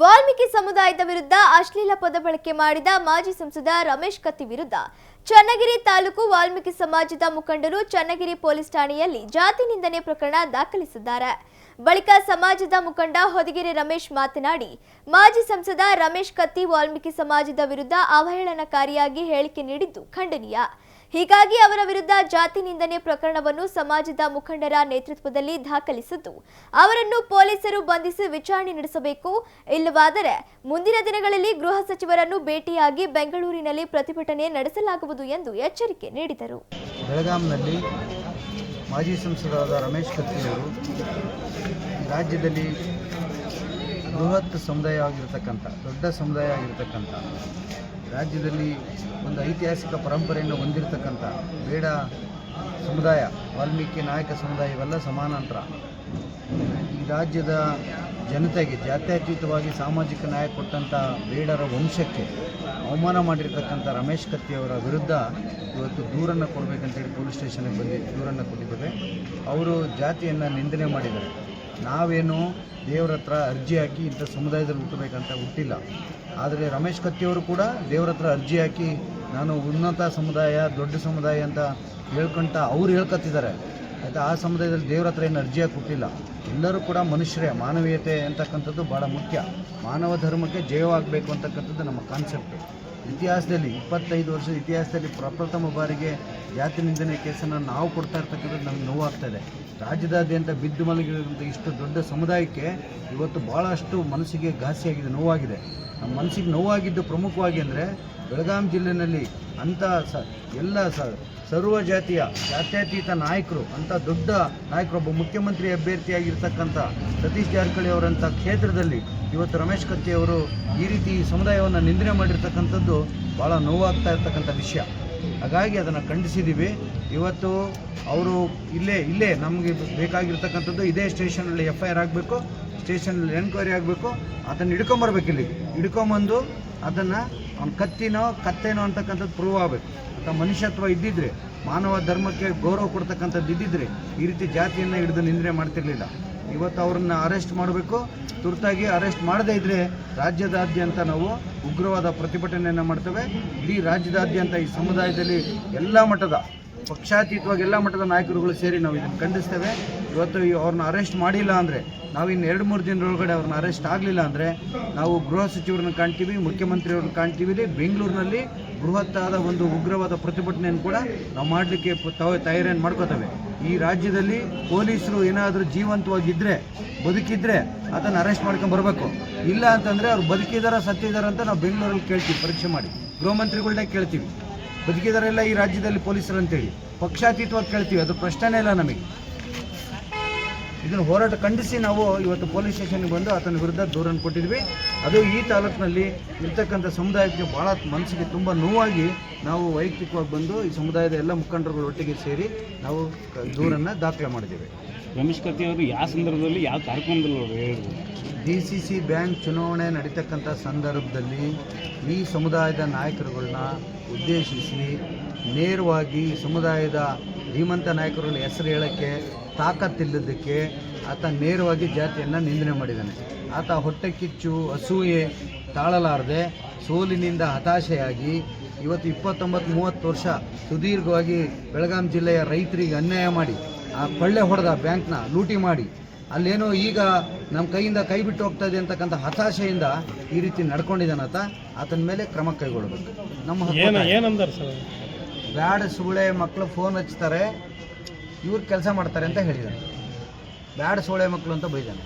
ವಾಲ್ಮೀಕಿ ಸಮುದಾಯದ ವಿರುದ್ಧ ಅಶ್ಲೀಲ ಪದ ಬಳಕೆ ಮಾಡಿದ ಮಾಜಿ ಸಂಸದ ರಮೇಶ್ ಕತ್ತಿ ವಿರುದ್ಧ ಚನ್ನಗಿರಿ ತಾಲೂಕು ವಾಲ್ಮೀಕಿ ಸಮಾಜದ ಮುಖಂಡರು ಚನ್ನಗಿರಿ ಪೊಲೀಸ್ ಠಾಣೆಯಲ್ಲಿ ಜಾತಿ ನಿಂದನೆ ಪ್ರಕರಣ ದಾಖಲಿಸಿದ್ದಾರೆ. ಬಳಿಕ ಸಮಾಜದ ಮುಖಂಡ ಹೊದಗಿರಿ ರಮೇಶ್ ಮಾತನಾಡಿ, ಮಾಜಿ ಸಂಸದ ರಮೇಶ್ ಕತ್ತಿ ವಾಲ್ಮೀಕಿ ಸಮಾಜದ ವಿರುದ್ಧ ಅವಹೇಳನಕಾರಿಯಾಗಿ ಹೇಳಿಕೆ ನೀಡಿದ್ದು ಖಂಡನೀಯ. ಹೀಗಾಗಿ ಅವರ ವಿರುದ್ಧ ಜಾತಿ ನಿಂದನೆ ಪ್ರಕರಣವನ್ನು ಸಮಾಜದ ಮುಖಂಡರ ನೇತೃತ್ವದಲ್ಲಿ ದಾಖಲಿಸಿದ್ದು, ಅವರನ್ನು ಪೊಲೀಸರು ಬಂಧಿಸಿ ವಿಚಾರಣೆ ನಡೆಸಬೇಕು. ಇಲ್ಲವಾದರೆ ಮುಂದಿನ ದಿನಗಳಲ್ಲಿ ಗೃಹ ಸಚಿವರನ್ನು ಭೇಟಿಯಾಗಿ ಬೆಂಗಳೂರಿನಲ್ಲಿ ಪ್ರತಿಭಟನೆ ನಡೆಸಲಾಗುವುದು ಎಂದು ಎಚ್ಚರಿಕೆ ನೀಡಿದರು. ಬೆಳಗಾಂನಲ್ಲಿ ಮಾಜಿ ಸಂಸದರಾದ ರಮೇಶ್ ಕತ್ತಿಯವರು ರಾಜ್ಯದಲ್ಲಿ ಬೃಹತ್ ಸಮುದಾಯ ಆಗಿರ್ತಕ್ಕಂಥ, ದೊಡ್ಡ ಸಮುದಾಯ ಆಗಿರ್ತಕ್ಕಂಥ ರಾಜ್ಯದಲ್ಲಿ ಒಂದು ಐತಿಹಾಸಿಕ ಪರಂಪರೆಯನ್ನು ಹೊಂದಿರತಕ್ಕಂಥ ಬೇಡ ಸಮುದಾಯ, ವಾಲ್ಮೀಕಿ ನಾಯಕ ಸಮುದಾಯ ಇವೆಲ್ಲ ಸಮಾನಾಂತರ. ಈ ರಾಜ್ಯದ ಜನತೆಗೆ ಜಾತ್ಯತೀತವಾಗಿ ಸಾಮಾಜಿಕ ನ್ಯಾಯ ಕೊಟ್ಟಂಥ ಬೇಡರ ವಂಶಕ್ಕೆ ಅವಮಾನ ಮಾಡಿರ್ತಕ್ಕಂಥ ರಮೇಶ್ ಕತ್ತಿಯವರ ವಿರುದ್ಧ ಇವತ್ತು ದೂರನ್ನು ಕೊಡಬೇಕಂತೇಳಿ ಪೊಲೀಸ್ ಸ್ಟೇಷನ್ಗೆ ಬಂದು ದೂರನ್ನು ಕೊಟ್ಟಿದ್ದೇವೆ. ಅವರು ಜಾತಿಯನ್ನು ನಿಂದನೆ ಮಾಡಿದ್ದಾರೆ. ನಾವೇನು ದೇವ್ರ ಹತ್ರ ಅರ್ಜಿ ಹಾಕಿ ಇಂಥ ಸಮುದಾಯದಲ್ಲಿ ಹುಟ್ಟಬೇಕಂತ ಹುಟ್ಟಿಲ್ಲ. ಆದರೆ ರಮೇಶ್ ಕತ್ತಿಯವರು ಕೂಡ ದೇವ್ರ ಹತ್ರ ಅರ್ಜಿ ಹಾಕಿ ನಾನು ಉನ್ನತ ಸಮುದಾಯ, ದೊಡ್ಡ ಸಮುದಾಯ ಅಂತ ಹೇಳ್ಕೊಂತ ಅವ್ರು ಹೇಳ್ಕೊತಿದ್ದಾರೆ ಆಯಿತಾ, ಆ ಸಮುದಾಯದಲ್ಲಿ ದೇವ್ರ ಹತ್ರ ಏನು ಅರ್ಜಿ ಹಾಕಿ ಹುಟ್ಟಿಲ್ಲ. ಎಲ್ಲರೂ ಕೂಡ ಮನುಷ್ಯರೇ, ಮಾನವೀಯತೆ ಅಂತಕ್ಕಂಥದ್ದು ಭಾಳ ಮುಖ್ಯ. ಮಾನವ ಧರ್ಮಕ್ಕೆ ಜಯವಾಗಬೇಕು ಅಂತಕ್ಕಂಥದ್ದು ನಮ್ಮ ಕಾನ್ಸೆಪ್ಟ್ ಇತಿಹಾಸದಲ್ಲಿ ಇಪ್ಪತ್ತೈದು ವರ್ಷದ ಇತಿಹಾಸದಲ್ಲಿ ಪ್ರಪ್ರಥಮ ಬಾರಿಗೆ ಜಾತಿ ನಿಂದನೆ ಕೇಸನ್ನು ನಾವು ಕೊಡ್ತಾ ಇರ್ತಕ್ಕಂಥದ್ದು ನಮ್ಗೆ ನೋವಾಗ್ತಾ ಇದೆ. ರಾಜ್ಯದಾದ್ಯಂತ ಬಿದ್ದು ಮಲಗಿರುವಂಥ ಇಷ್ಟು ದೊಡ್ಡ ಸಮುದಾಯಕ್ಕೆ ಇವತ್ತು ಭಾಳಷ್ಟು ಮನಸ್ಸಿಗೆ ಘಾಸಿಯಾಗಿದೆ, ನೋವಾಗಿದೆ. ನಮ್ಮ ಮನಸ್ಸಿಗೆ ನೋವಾಗಿದ್ದು ಪ್ರಮುಖವಾಗಿ ಅಂದರೆ ಬೆಳಗಾಂ ಜಿಲ್ಲೆಯಲ್ಲಿ ಅಂಥ ಸ, ಎಲ್ಲ ಸ, ಸರ್ವ ಜಾತಿಯ ಜಾತ್ಯತೀತ ನಾಯಕರು, ಅಂಥ ದೊಡ್ಡ ನಾಯಕರೊಬ್ಬ ಮುಖ್ಯಮಂತ್ರಿ ಅಭ್ಯರ್ಥಿಯಾಗಿರ್ತಕ್ಕಂಥ ಸತೀಶ್ ಜಾರಕಿಹೊಳಿ ಅವರಂಥ ಕ್ಷೇತ್ರದಲ್ಲಿ ಇವತ್ತು ರಮೇಶ್ ಕತ್ತಿ ಅವರು ಈ ರೀತಿ ಸಮುದಾಯವನ್ನು ನಿಂದನೆ ಮಾಡಿರ್ತಕ್ಕಂಥದ್ದು ಭಾಳ ನೋವಾಗ್ತಾ ಇರ್ತಕ್ಕಂಥ ವಿಷಯ. ಹಾಗಾಗಿ ಅದನ್ನು ಖಂಡಿಸಿದ್ದೀವಿ ಇವತ್ತು ಅವರು ಇಲ್ಲೇ ಇಲ್ಲೇ ನಮಗೆ ಬೇಕಾಗಿರ್ತಕ್ಕಂಥದ್ದು ಇದೇ ಸ್ಟೇಷನಲ್ಲಿ ಎಫ್ ಐ ಆರ್ ಆಗಬೇಕು, ಸ್ಟೇಷನಲ್ಲಿ ಎನ್ಕ್ವೈರಿ ಆಗಬೇಕು, ಅದನ್ನು ಹಿಡ್ಕೊಂಬರ್ಬೇಕು ಇಲ್ಲಿ. ಹಿಡ್ಕೊಂಬಂದು ಅದನ್ನು ಅವ್ನು ಕತ್ತಿನೋ, ಕತ್ತೇನೋ ಅಂತಕ್ಕಂಥದ್ದು ಪ್ರೂವ್ ಆಗಬೇಕು. ಅಂತ ಮನುಷ್ಯತ್ವ ಇದ್ದಿದ್ರೆ, ಮಾನವ ಧರ್ಮಕ್ಕೆ ಗೌರವ ಕೊಡ್ತಕ್ಕಂಥದ್ದು ಇದ್ದಿದ್ರೆ ಈ ರೀತಿ ಜಾತಿಯನ್ನು ಹಿಡಿದು ನಿಂದನೆ ಮಾಡ್ತಿರ್ಲಿಲ್ಲ. ಇವತ್ತು ಅವ್ರನ್ನ ಅರೆಸ್ಟ್ ಮಾಡಬೇಕು. ತುರ್ತಾಗಿ ಅರೆಸ್ಟ್ ಮಾಡದೇ ಇದ್ದರೆ ರಾಜ್ಯದಾದ್ಯಂತ ನಾವು ಉಗ್ರವಾದ ಪ್ರತಿಭಟನೆಯನ್ನು ಮಾಡ್ತೇವೆ. ಇಡೀ ರಾಜ್ಯದಾದ್ಯಂತ ಈ ಸಮುದಾಯದಲ್ಲಿ ಎಲ್ಲ ಮಟ್ಟದ ಪಕ್ಷಾತೀತವಾಗಿ ಎಲ್ಲ ಮಟ್ಟದ ನಾಯಕರುಗಳು ಸೇರಿ ನಾವು ಇದನ್ನು ಖಂಡಿಸ್ತೇವೆ. ಇವತ್ತು ಅವ್ರನ್ನ ಅರೆಸ್ಟ್ ಮಾಡಿಲ್ಲ ಅಂದರೆ, ನಾವು ಇನ್ನು ಎರಡು, ಮೂರು ದಿನದೊಳಗಡೆ ಅವ್ರನ್ನ ಅರೆಸ್ಟ್ ಆಗಲಿಲ್ಲ ಅಂದರೆ, ನಾವು ಗೃಹ ಸಚಿವರನ್ನ ಕಾಣ್ತೀವಿ, ಮುಖ್ಯಮಂತ್ರಿಯವ್ರನ್ನ ಕಾಣ್ತೀವಿ. ಇಲ್ಲಿ ಬೆಂಗಳೂರಿನಲ್ಲಿ ಬೃಹತ್ತಾದ ಒಂದು ಉಗ್ರವಾದ ಪ್ರತಿಭಟನೆಯನ್ನು ಕೂಡ ನಾವು ಮಾಡಲಿಕ್ಕೆ ತಯಾರಿಯನ್ನು ಮಾಡ್ಕೋತೇವೆ. ಈ ರಾಜ್ಯದಲ್ಲಿ ಪೊಲೀಸರು ಏನಾದರೂ ಜೀವಂತವಾಗಿದ್ದರೆ ಬದುಕಿದ್ರೆ ಅದನ್ನು ಅರೆಸ್ಟ್ ಮಾಡ್ಕೊಂಡು ಬರಬೇಕು. ಇಲ್ಲ ಅಂತಂದರೆ ಅವ್ರು ಬದುಕಿದಾರ, ಸತ್ತಿದಾರ ಅಂತ ನಾವು ಬೆಂಗಳೂರಲ್ಲಿ ಕೇಳ್ತೀವಿ, ಪರೀಕ್ಷೆ ಮಾಡಿ. ಗೃಹ ಮಂತ್ರಿಗಳನ್ನೇ ಕೇಳ್ತೀವಿ. ಬದುಕಿದಾರೆಲ್ಲ ಈ ರಾಜ್ಯದಲ್ಲಿ ಪೊಲೀಸರು ಅಂತೇಳಿ ಪಕ್ಷಾತೀತವಾಗಿ ಕೇಳ್ತೀವಿ. ಅದು ಪ್ರಶ್ನೆನೇ ಇಲ್ಲ ನಮಗೆ. ಇದನ್ನು ಹೋರಾಟ ಖಂಡಿಸಿ ನಾವು ಇವತ್ತು ಪೊಲೀಸ್ ಸ್ಟೇಷನ್ಗೆ ಬಂದು ಆತನ ವಿರುದ್ಧ ದೂರನ್ನು ಕೊಟ್ಟಿದ್ವಿ. ಅದು ಈ ತಾಲೂಕಿನಲ್ಲಿ ಇರ್ತಕ್ಕಂಥ ಸಮುದಾಯಕ್ಕೆ ಭಾಳ ಮನಸ್ಸಿಗೆ ತುಂಬ ನೋವಾಗಿ ನಾವು ವೈಯಕ್ತಿಕವಾಗಿ ಬಂದು ಈ ಸಮುದಾಯದ ಎಲ್ಲ ಮುಖಂಡರುಗಳು ಒಟ್ಟಿಗೆ ಸೇರಿ ನಾವು ದೂರನ್ನು ದಾಖಲೆ ಮಾಡಿದ್ದೇವೆ. ರಮೇಶ್ ಕತ್ತಿ ಅವರು ಯಾವ ಸಂದರ್ಭದಲ್ಲಿ ಯಾವ ಕಾರ್ಯಕ್ರಮದಲ್ಲಿ ಅವರು ಹೇಳಿದ್ರು? ಡಿ ಸಿ ಸಿ ಬ್ಯಾಂಕ್ ಚುನಾವಣೆ ನಡೀತಕ್ಕಂಥ ಸಂದರ್ಭದಲ್ಲಿ ಈ ಸಮುದಾಯದ ನಾಯಕರುಗಳನ್ನ ಉದ್ದೇಶಿಸಿ ನೇರವಾಗಿ ಸಮುದಾಯದ ಧೀಮಂತ ನಾಯಕರುಗಳ ಹೆಸರು ಹೇಳೋಕ್ಕೆ ತಾಕತ್ತಿಲ್ಲದಕ್ಕೆ ಆತ ನೇರವಾಗಿ ಜಾತಿಯನ್ನು ನಿಂದನೆ ಮಾಡಿದ್ದಾನೆ. ಆತ ಹೊಟ್ಟೆ ಕಿಚ್ಚು ಅಸೂಯೆ ತಾಳಲಾರದೆ ಸೋಲಿನಿಂದ ಹತಾಶೆಯಾಗಿ ಇವತ್ತು ಇಪ್ಪತ್ತೊಂಬತ್ತು ಮೂವತ್ತು ವರ್ಷ ಸುದೀರ್ಘವಾಗಿ ಬೆಳಗಾಂ ಜಿಲ್ಲೆಯ ರೈತರಿಗೆ ಅನ್ಯಾಯ ಮಾಡಿ ಆ ಕೊಳ್ಳೆ ಹೊಡೆದ ಬ್ಯಾಂಕ್ನ ಲೂಟಿ ಮಾಡಿ ಅಲ್ಲೇನೋ ಈಗ ನಮ್ಮ ಕೈಯಿಂದ ಕೈ ಬಿಟ್ಟು ಹೋಗ್ತಾ ಇದೆ ಅಂತಕ್ಕಂಥ ಹತಾಶೆಯಿಂದ ಈ ರೀತಿ ನಡ್ಕೊಂಡಿದ್ದಾನತ ಆತನ ಮೇಲೆ ಕ್ರಮ ಕೈಗೊಳ್ಳಬೇಕು. ನಮ್ಮ. ಏನಂದಾರ ಸರ್? ಬ್ಯಾಡ ಸುಳೆ ಮಕ್ಕಳು ಫೋನ್ ಹಚ್ತಾರೆ ಇವ್ರು ಕೆಲಸ ಮಾಡ್ತಾರೆ ಅಂತ ಹೇಳಿದ್ದಾರೆ ಬ್ಯಾಡ ಸೂಳೆ ಮಕ್ಕಳು ಅಂತ ಬೈದಾನೆ.